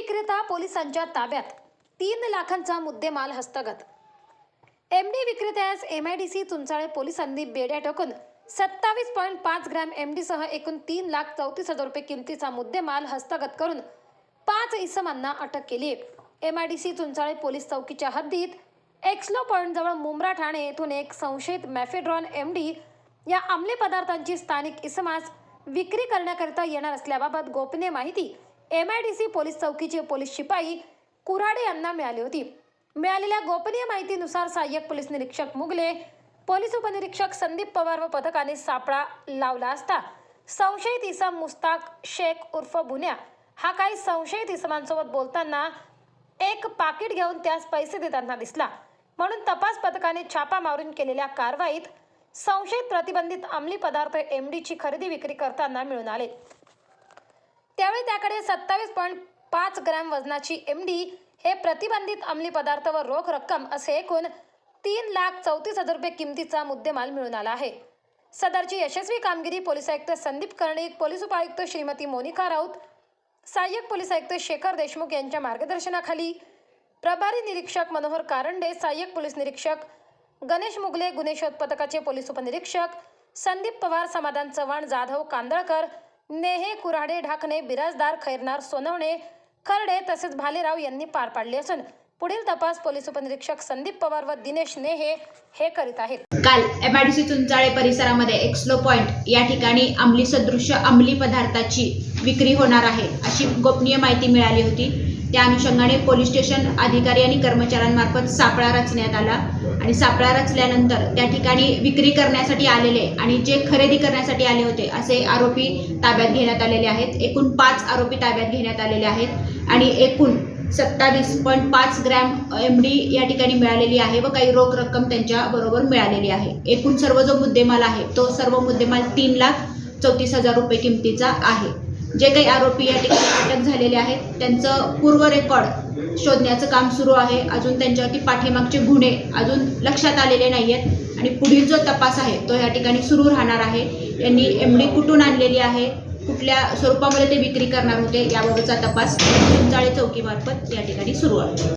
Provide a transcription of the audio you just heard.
विक्रेता पोलिसांच्या ताब्यात तीन लाखांचा मुद्देमाल हस्तगत. M D विक्रेत्यास M I D C Chunchale पोलिसांनी बेड्या टोकून सत्तावीस पॉईंट पाच ग्रॅम एम डीसह एकूण तीन लाख चौतीस हजार रुपये किमतीचा मुद्देमाल हस्तगत करून पाच इसमांना अटक केली M I D C Chunchale police चौकीच्या हद्दीत एक्सलो पॉईंटजवळ मुंब्रा ठाणे येथून एक संशयित मॅफेड्रॉन एम डी या अंमली पदार्थांची स्थानिक इसमास विक्री करण्याकरिता येणार असल्याबाबत गोपनीय माहिती M I D C police चौकीचे police शिपाई कुराडे यांना मिळाली होती. मिळालेल्या गोपनीय माहितीनुसार सहाय्यक पोलीस निरीक्षक मुगले पोलीस उपनिरीक्षक संदीप पवार व पथकाने सापळा लावला असता. संशयित इसम मुस्ताक शेख उर्फ बुन्या हा काही संशयित इसमांसोबत बोलताना एक पाकिट घेऊन त्यास पैसे देताना दिसला. म्हणून तपास पथकाने छापा मारून केलेल्या कारवाईत संशयित प्रतिबंधित अंमली पदार्थ एम डीची खरेदी विक्री करताना मिळून आले. त्यावेळी त्याकडे सत्तावीस पॉईंट पाच ग्रॅम वजनाची एम डी हे प्रतिबंधित अंमली पदार्थ व रोख रक्कम असे एकूण तीन लाख चौतीस हजार रुपये किमतीचा मुद्देमाल मिळून आला आहे. सदरची यशस्वी कामगिरी पोलीस आयुक्त संदीप कर्णिक पोलीस उपायुक्त श्रीमती मोनिका राऊत सहाय्यक पोलीस आयुक्त शेखर देशमुख यांच्या मार्गदर्शनाखाली प्रभारी निरीक्षक मनोहर कारंडे सहाय्यक पोलीस निरीक्षक गणेश मुगले गुन्हे शोध पथकाचे पोलीस उपनिरीक्षक संदीप पवार समाधान चव्हाण जाधव कांदळकर नेहे कुऱ्हाडे ढाकणे बिराजदार खैरनार सोनवणे खर्डे तसेच भालेराव यांनी पार पाडले असून पुढील तपास पोलीस उपनिरीक्षक संदीप पवार व दिनेश नेहे हे करीत आहेत. काल एमआयडीसी चुंचाळे परिसरामध्ये एक्सलो पॉइंट या ठिकाणी अंमली सदृश्य अंमली पदार्थाची विक्री होणार आहे अशी गोपनीय माहिती मिळाली होती. त्या अनुषंगाने पोलीस स्टेशन अधिकारी आणि कर्मचाऱ्यांमार्फत सापळा रचण्यात आला. आणि सापळा रचल्यानंतर त्या ठिकाणी विक्री करण्यासाठी आलेले आणि जे खरेदी करण्यासाठी आले होते असे आरोपी ताब्यात घेण्यात आलेले आहेत. एकूण पाच आरोपी ताब्यात घेण्यात आलेले आहेत आणि एकूण सत्तावीस पॉईंट पाच ग्रॅम एम डी या ठिकाणी मिळालेली आहे व काही रोख रक्कम त्यांच्या बरोबर मिळालेली आहे. एकूण सर्व जो मुद्देमाल आहे तो सर्व मुद्देमाल तीन लाख चौतीस हजार रुपये किमतीचा आहे. जे काही आरोपी या ठिकाणी अटक झालेले आहेत त्यांचं पूर्व रेकॉर्ड शोधण्याचं काम सुरू आहे. अजून त्यांच्यावरती पाठीमागचे गुन्हे अजून लक्षात आलेले नाही आहेत आणि पुढील जो तपास आहे तो या ठिकाणी सुरू राहणार आहे. यांनी एम डी कुठून आणलेली आहे कुठल्या स्वरूपामध्ये ते विक्री करणार होते याबाबतचा तपास चिंचाळे चौकीमार्फत या ठिकाणी सुरू आहे.